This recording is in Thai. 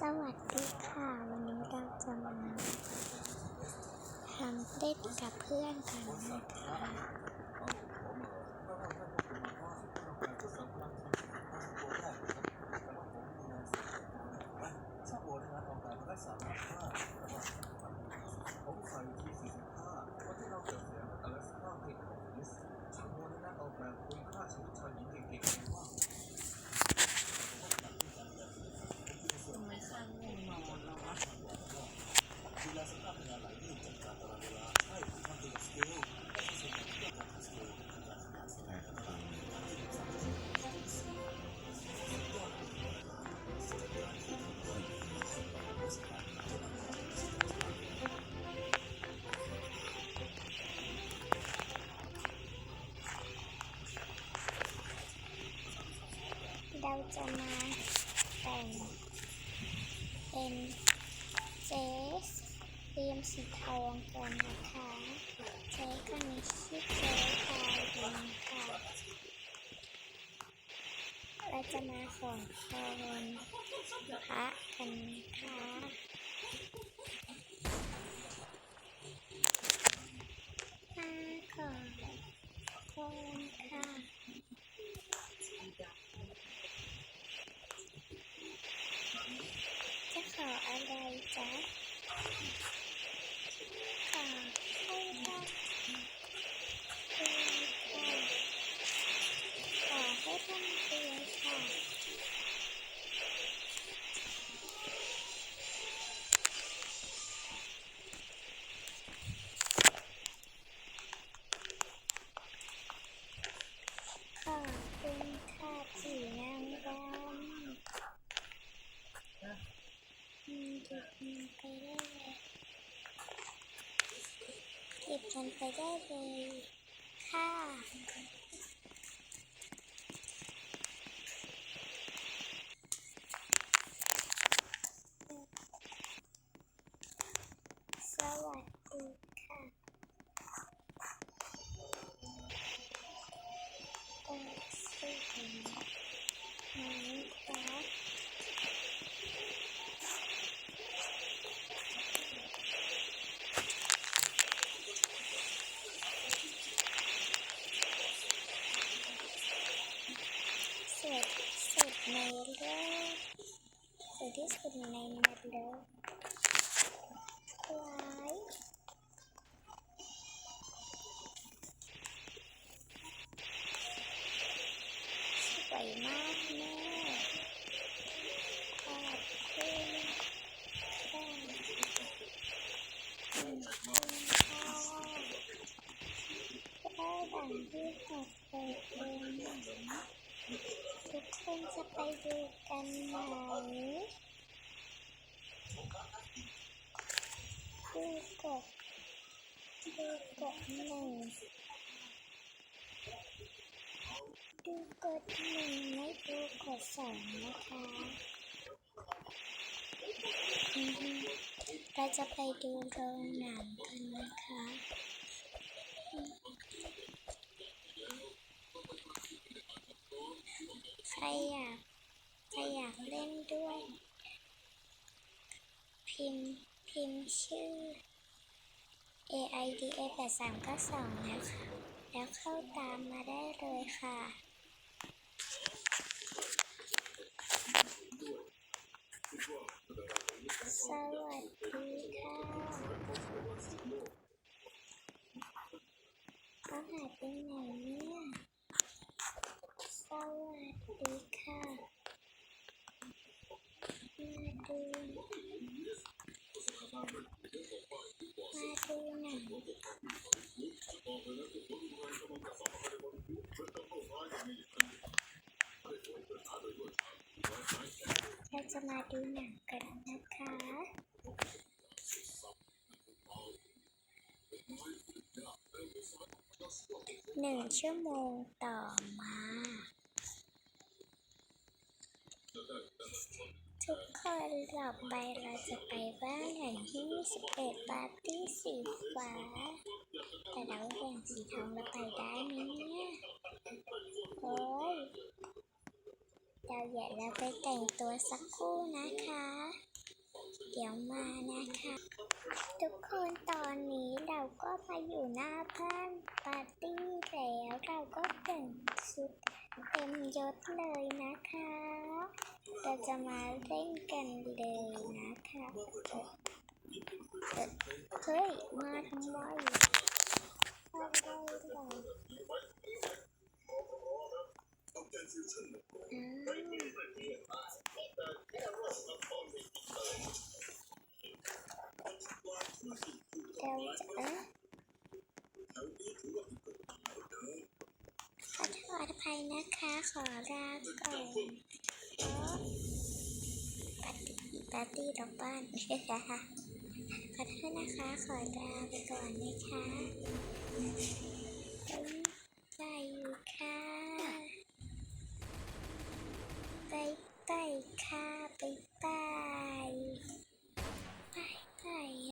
สวัสดีค่ะ วันนี้เราจะมาทำเต้นกับเพื่อนกันนะคะ เราจะมาแต่งเป็นเจสเรียมสีทองกันนะคะเจสก็มีชื่อเจสตายดินค่ะเราจะมาของทองพระกันค่ะมาขอพรค่ะ จะขออะไรจ๊ะขอ เก็บเงินไปได้เลยค่ะสวัสดีค่ะโอ้สิไหนจ๊ะ สวยที่สุดในโลกสวย ที่สุดในโลกว้ายสวยมากแม่ขอบคุณค่ะขอบคุณค่ะได้ดังที่หกเลยเองทุกคนจะไปดูกันไหมดู กดดูกดหนึ่งดูกดหนึ่งไม่ดูกดสองนะคะเราจะไปดูโรงหนังกันนะคะใครอยากใครอยากเล่นด้วย พิมพ์ พิมพ์ชื่อ A I D A 8 3 9 2นะคะแล้วเข้าตามมาได้เลยค่ะ สวัสดีค่ะเขาหายไปไหนเนี่ย สวัสดีค่ะ มาดูมาดู เราจะมาดูหนังกันนะคะหนึ่งชั่วโมงต่อมา ทุกคนหลับไปเราจะไปบ้านหลังที่21ปาร์ตี้สีฟ้า แต่เราเห็นสีทองเราไปได้ไหมเนี่ยโอ้ยเราอย่าเราไปแต่งตัวสักครู่นะคะ เดี๋ยวมานะคะ ทุกคนตอนนี้เราก็มาอยู่หน้าบ้านปาร์ตี้แล้วเราก็แต่งชุด เต็มยศเลยนะคะ เราจะมาเล่นกันเลยนะคะเอ่อเฮ้ย มาทำไมมาทำไมล่ะอ้าวเราจะเอ๊ะขอโทษอภัย นะคะ ขอลาก่อนปาร์ตี้ปาร์ตี้ดอกบ้านขอโทษนะคะ ขอลาไปก่อนนะคะ